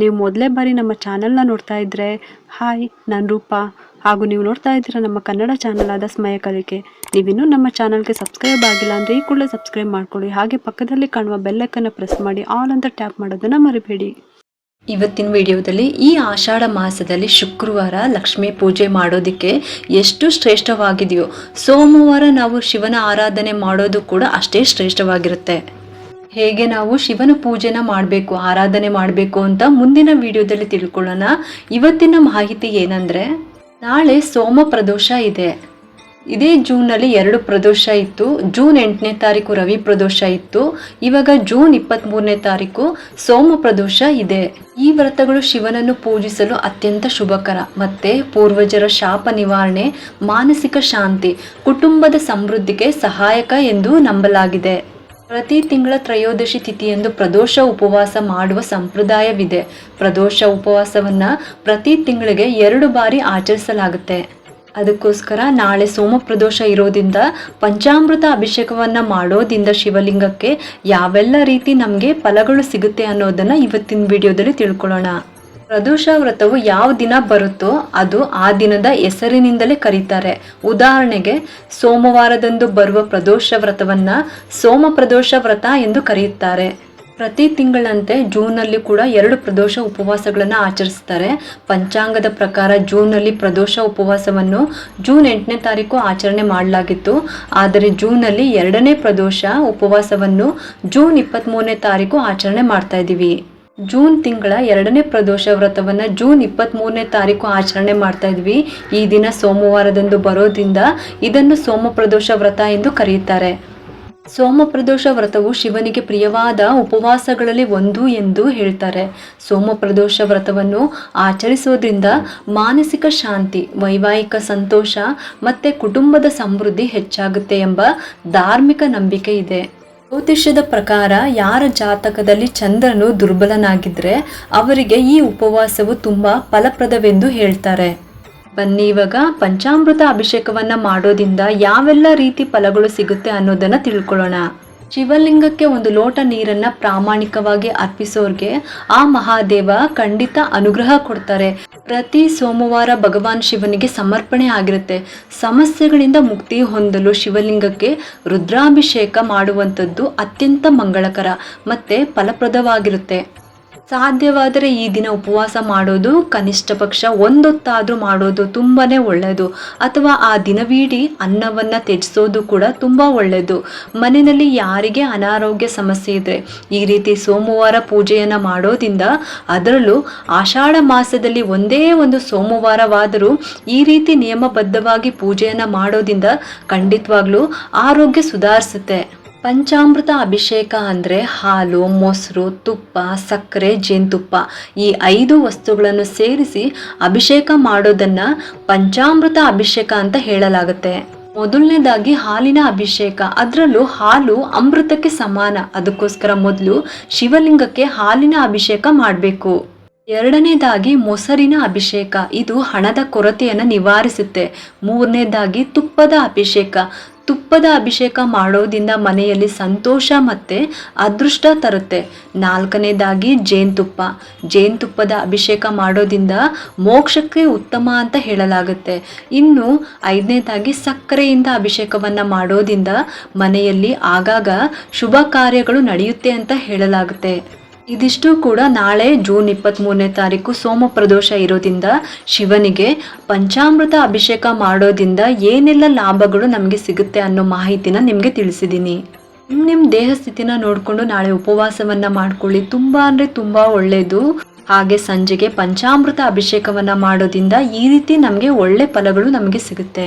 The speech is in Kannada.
ನೀವು ಮೊದಲೇ ಬಾರಿ ನಮ್ಮ ಚಾನಲ್ನ ನೋಡ್ತಾ ಇದ್ದರೆ ಹಾಯ್, ನಾನು ರೂಪ. ಹಾಗೂ ನೀವು ನೋಡ್ತಾ ಇದ್ದೀರ ನಮ್ಮ ಕನ್ನಡ ಚಾನಲ್ ಆದ ಸ್ಮಯ ಕಲಿಕೆ. ನೀವಿನ್ನೂ ನಮ್ಮ ಚಾನಲ್ಗೆ ಸಬ್ಸ್ಕ್ರೈಬ್ ಆಗಿಲ್ಲ ಅಂದರೆ ಈ ಕೂಡಲೇ ಸಬ್ಸ್ಕ್ರೈಬ್ ಮಾಡ್ಕೊಳ್ಳಿ. ಹಾಗೆ ಪಕ್ಕದಲ್ಲಿ ಕಾಣುವ ಬೆಲ್ಲಕ್ಕನ್ನು ಪ್ರೆಸ್ ಮಾಡಿ, ಆಲ್ ಅಂತ ಟ್ಯಾಪ್ ಮಾಡೋದನ್ನು ಮರಿಬೇಡಿ. ಇವತ್ತಿನ ವಿಡಿಯೋದಲ್ಲಿ ಈ ಆಷಾಢ ಮಾಸದಲ್ಲಿ ಶುಕ್ರವಾರ ಲಕ್ಷ್ಮೀ ಪೂಜೆ ಮಾಡೋದಕ್ಕೆ ಎಷ್ಟು ಶ್ರೇಷ್ಠವಾಗಿದೆಯೋ, ಸೋಮವಾರ ನಾವು ಶಿವನ ಆರಾಧನೆ ಮಾಡೋದು ಕೂಡ ಅಷ್ಟೇ ಶ್ರೇಷ್ಠವಾಗಿರುತ್ತೆ. ಹೇಗೆ ನಾವು ಶಿವನ ಪೂಜೆನ ಮಾಡಬೇಕು, ಆರಾಧನೆ ಮಾಡಬೇಕು ಅಂತ ಮುಂದಿನ ವಿಡಿಯೋದಲ್ಲಿ ತಿಳ್ಕೊಳ್ಳೋಣ. ಇವತ್ತಿನ ಮಾಹಿತಿ ಏನಂದರೆ, ನಾಳೆ ಸೋಮ ಪ್ರದೋಷ ಇದೆ. ಇದೇ ಜೂನಲ್ಲಿ ಎರಡು ಪ್ರದೋಷ ಇತ್ತು. ಜೂನ್ ಎಂಟನೇ ತಾರೀಕು ರವಿ ಪ್ರದೋಷ ಇತ್ತು. ಇವಾಗ ಜೂನ್ ಇಪ್ಪತ್ತ್ ಮೂರನೇ ತಾರೀಕು ಸೋಮ ಪ್ರದೋಷ ಇದೆ. ಈ ವ್ರತಗಳು ಶಿವನನ್ನು ಪೂಜಿಸಲು ಅತ್ಯಂತ ಶುಭಕರ. ಮತ್ತೆ ಪೂರ್ವಜರ ಶಾಪ ನಿವಾರಣೆ, ಮಾನಸಿಕ ಶಾಂತಿ, ಕುಟುಂಬದ ಸಮೃದ್ಧಿಗೆ ಸಹಾಯಕ ಎಂದು ನಂಬಲಾಗಿದೆ. ಪ್ರತಿ ತಿಂಗಳ ತ್ರಯೋದಶಿ ತಿಥಿಯಂದು ಪ್ರದೋಷ ಉಪವಾಸ ಮಾಡುವ ಸಂಪ್ರದಾಯವಿದೆ. ಪ್ರದೋಷ ಉಪವಾಸವನ್ನ ಪ್ರತಿ ತಿಂಗಳಿಗೆ ಎರಡು ಬಾರಿ ಆಚರಿಸಲಾಗುತ್ತೆ. ಅದಕ್ಕೋಸ್ಕರ ನಾಳೆ ಸೋಮ ಪ್ರದೋಷ ಇರೋದ್ರಿಂದ ಪಂಚಾಮೃತ ಅಭಿಷೇಕವನ್ನ ಮಾಡೋದಿಂದ ಶಿವಲಿಂಗಕ್ಕೆ ಯಾವೆಲ್ಲ ರೀತಿ ನಮಗೆ ಫಲಗಳು ಸಿಗುತ್ತೆ ಅನ್ನೋದನ್ನು ಇವತ್ತಿನ ವಿಡಿಯೋದಲ್ಲಿ ತಿಳ್ಕೊಳ್ಳೋಣ. ಪ್ರದೋಷ ವ್ರತವು ಯಾವ ದಿನ ಬರುತ್ತೋ ಅದು ಆ ದಿನದ ಹೆಸರಿನಿಂದಲೇ ಕರೀತಾರೆ. ಉದಾಹರಣೆಗೆ, ಸೋಮವಾರದಂದು ಬರುವ ಪ್ರದೋಷ ವ್ರತವನ್ನ ಸೋಮ ಪ್ರದೋಷ ವ್ರತ ಎಂದು ಕರೆಯುತ್ತಾರೆ. ಪ್ರತಿ ತಿಂಗಳಂತೆ ಜೂನಲ್ಲಿ ಕೂಡ ಎರಡು ಪ್ರದೋಷ ಉಪವಾಸಗಳನ್ನು ಆಚರಿಸ್ತಾರೆ. ಪಂಚಾಂಗದ ಪ್ರಕಾರ ಜೂನಲ್ಲಿ ಪ್ರದೋಷ ಉಪವಾಸವನ್ನು ಜೂನ್ ಎಂಟನೇ ತಾರೀಕು ಆಚರಣೆ ಮಾಡಲಾಗಿತ್ತು. ಆದರೆ ಜೂನಲ್ಲಿ ಎರಡನೇ ಪ್ರದೋಷ ಉಪವಾಸವನ್ನು ಜೂನ್ ಇಪ್ಪತ್ತ್ಮೂರನೇ ತಾರೀಕು ಆಚರಣೆ ಮಾಡ್ತಾ ಇದ್ದೀವಿ ಜೂನ್ ತಿಂಗಳ ಎರಡನೇ ಪ್ರದೋಷ ವ್ರತವನ್ನು ಜೂನ್ ಇಪ್ಪತ್ತ್ ಮೂರನೇ ತಾರೀಕು ಆಚರಣೆ ಮಾಡ್ತಾ ಇದ್ವಿ. ಈ ದಿನ ಸೋಮವಾರದಂದು ಬರೋದ್ರಿಂದ ಇದನ್ನು ಸೋಮ ಪ್ರದೋಷ ವ್ರತ ಎಂದು ಕರೆಯುತ್ತಾರೆ. ಸೋಮ ಪ್ರದೋಷ ವ್ರತವು ಶಿವನಿಗೆ ಪ್ರಿಯವಾದ ಉಪವಾಸಗಳಲ್ಲಿ ಒಂದು ಎಂದು ಹೇಳ್ತಾರೆ. ಸೋಮ ಪ್ರದೋಷ ವ್ರತವನ್ನು ಆಚರಿಸೋದ್ರಿಂದ ಮಾನಸಿಕ ಶಾಂತಿ, ವೈವಾಹಿಕ ಸಂತೋಷ ಮತ್ತು ಕುಟುಂಬದ ಸಮೃದ್ಧಿ ಹೆಚ್ಚಾಗುತ್ತೆ ಎಂಬ ಧಾರ್ಮಿಕ ನಂಬಿಕೆ ಇದೆ. ಜ್ಯೋತಿಷ್ಯದ ಪ್ರಕಾರ ಯಾರ ಜಾತಕದಲ್ಲಿ ಚಂದ್ರನು ದುರ್ಬಲನಾಗಿದ್ರೆ ಅವರಿಗೆ ಈ ಉಪವಾಸವು ತುಂಬಾ ಫಲಪ್ರದವೆಂದು ಹೇಳ್ತಾರೆ. ಬನ್ನಿ ಇವಾಗ ಪಂಚಾಮೃತ ಅಭಿಷೇಕವನ್ನ ಮಾಡೋದ್ರಿಂದ ಯಾವೆಲ್ಲ ರೀತಿ ಫಲಗಳು ಸಿಗುತ್ತೆ ಅನ್ನೋದನ್ನ ತಿಳ್ಕೊಳ್ಳೋಣ. ಶಿವಲಿಂಗಕ್ಕೆ ಒಂದು ಲೋಟ ನೀರನ್ನ ಪ್ರಾಮಾಣಿಕವಾಗಿ ಅರ್ಪಿಸೋರ್ಗೆ ಆ ಮಹಾದೇವ ಖಂಡಿತ ಅನುಗ್ರಹ ಕೊಡ್ತಾರೆ. ಪ್ರತಿ ಸೋಮವಾರ ಭಗವಾನ್ ಶಿವನಿಗೆ ಸಮರ್ಪಣೆ ಆಗಿರುತ್ತೆ. ಸಮಸ್ಯೆಗಳಿಂದ ಮುಕ್ತಿ ಹೊಂದಲು ಶಿವಲಿಂಗಕ್ಕೆ ರುದ್ರಾಭಿಷೇಕ ಮಾಡುವಂಥದ್ದು ಅತ್ಯಂತ ಮಂಗಳಕರ ಮತ್ತು ಫಲಪ್ರದವಾಗಿರುತ್ತೆ. ಸಾಧ್ಯವಾದರೆ ಈ ದಿನ ಉಪವಾಸ ಮಾಡೋದು, ಕನಿಷ್ಠ ಪಕ್ಷ ಒಂದೊತ್ತಾದರೂ ಮಾಡೋದು ತುಂಬಾನೇ ಒಳ್ಳೆಯದು ಅಥವಾ ಆ ದಿನವಿಡೀ ಅನ್ನವನ್ನು ತ್ಯಜಿಸೋದು ಕೂಡ ತುಂಬ ಒಳ್ಳೆಯದು ಮನೆಯಲ್ಲಿ ಯಾರಿಗೆ ಅನಾರೋಗ್ಯ ಸಮಸ್ಯೆ ಇದ್ರೆ, ಈ ರೀತಿ ಸೋಮವಾರ ಪೂಜೆಯನ್ನು ಮಾಡೋದಿಂದ ಅದರಲ್ಲೂ ಆಷಾಢ ಮಾಸದಲ್ಲಿ ಒಂದೇ ಒಂದು ಸೋಮವಾರವಾದರೂ ಈ ರೀತಿ ನಿಯಮಬದ್ಧವಾಗಿ ಪೂಜೆಯನ್ನು ಮಾಡೋದಿಂದ ಖಂಡಿತವಾಗ್ಲೂ ಆರೋಗ್ಯ ಸುಧಾರಿಸುತ್ತೆ. ಪಂಚಾಮೃತ ಅಭಿಷೇಕ ಅಂದರೆ ಹಾಲು, ಮೊಸರು, ತುಪ್ಪ, ಸಕ್ಕರೆ, ಜೇನುತುಪ್ಪ. ಈ ಐದು ವಸ್ತುಗಳನ್ನು ಸೇರಿಸಿ ಅಭಿಷೇಕ ಮಾಡೋದನ್ನು ಪಂಚಾಮೃತ ಅಭಿಷೇಕ ಅಂತ ಹೇಳಲಾಗುತ್ತೆ. ಮೊದಲನೇದಾಗಿ ಹಾಲಿನ ಅಭಿಷೇಕ. ಅದರಲ್ಲೂ ಹಾಲು ಅಮೃತಕ್ಕೆ ಸಮಾನ. ಅದಕ್ಕೋಸ್ಕರ ಮೊದಲು ಶಿವಲಿಂಗಕ್ಕೆ ಹಾಲಿನ ಅಭಿಷೇಕ ಮಾಡಬೇಕು. ಎರಡನೇದಾಗಿ ಮೊಸರಿನ ಅಭಿಷೇಕ. ಇದು ಹಣದ ಕೊರತೆಯನ್ನು ನಿವಾರಿಸುತ್ತೆ. ಮೂರನೇದಾಗಿ ತುಪ್ಪದ ಅಭಿಷೇಕ. ತುಪ್ಪದ ಅಭಿಷೇಕ ಮಾಡೋದಿಂದ ಮನೆಯಲ್ಲಿ ಸಂತೋಷ ಮತ್ತು ಅದೃಷ್ಟ ತರುತ್ತೆ. ನಾಲ್ಕನೇದಾಗಿ ಜೇನುತುಪ್ಪ. ಜೇನುತುಪ್ಪದ ಅಭಿಷೇಕ ಮಾಡೋದಿಂದ ಮೋಕ್ಷಕ್ಕೆ ಉತ್ತಮ ಅಂತ ಹೇಳಲಾಗುತ್ತೆ. ಇನ್ನು ಐದನೇದಾಗಿ ಸಕ್ಕರೆಯಿಂದ ಅಭಿಷೇಕವನ್ನು ಮಾಡೋದಿಂದ ಮನೆಯಲ್ಲಿ ಆಗಾಗ ಶುಭ ಕಾರ್ಯಗಳು ನಡೆಯುತ್ತೆ ಅಂತ ಹೇಳಲಾಗುತ್ತೆ. ಇದಿಷ್ಟು ಕೂಡ ನಾಳೆ ಜೂನ್ ಇಪ್ಪತ್ತ್ಮೂರನೇ ತಾರೀಕು ಸೋಮ ಪ್ರದೋಷ ಇರೋದ್ರಿಂದ ಶಿವನಿಗೆ ಪಂಚಾಮೃತ ಅಭಿಷೇಕ ಮಾಡೋದ್ರಿಂದ ಏನೆಲ್ಲ ಲಾಭಗಳು ನಮಗೆ ಸಿಗುತ್ತೆ ಅನ್ನೋ ಮಾಹಿತಿನ ನಿಮಗೆ ತಿಳಿಸಿದ್ದೀನಿ ನಿಮ್ಮ ದೇಹ ಸ್ಥಿತಿನ ನೋಡಿಕೊಂಡು ನಾಳೆ ಉಪವಾಸವನ್ನು ಮಾಡ್ಕೊಳ್ಳಿ. ತುಂಬ ಅಂದರೆ ತುಂಬ ಒಳ್ಳೆಯದು ಹಾಗೆ ಸಂಜೆಗೆ ಪಂಚಾಮೃತ ಅಭಿಷೇಕವನ್ನು ಮಾಡೋದ್ರಿಂದ ಈ ರೀತಿ ನಮಗೆ ಒಳ್ಳೆ ಫಲಗಳು ನಮಗೆ ಸಿಗುತ್ತೆ.